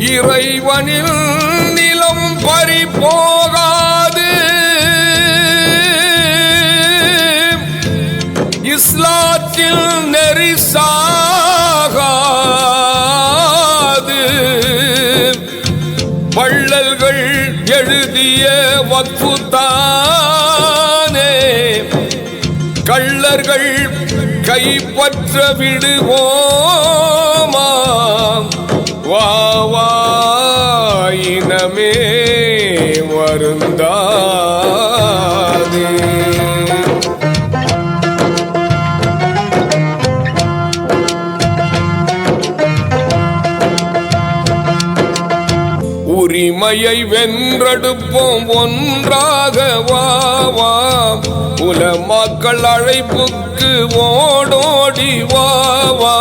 இறைவனில் நிலம் பறி போகாது இஸ்லாத்தில் நெரிசாகாது. வள்ளல்கள் எழுதிய வக்குத்தானே. கள்ளர்கள் கைப்பற்ற விடுவோம். வா இனமே வருந்தாது. உரிமையை வென்றெடுப்போம் ஒன்றாக வாவாம் உல மக்கள் அழைப்புக்கு ஓடோடி வாவா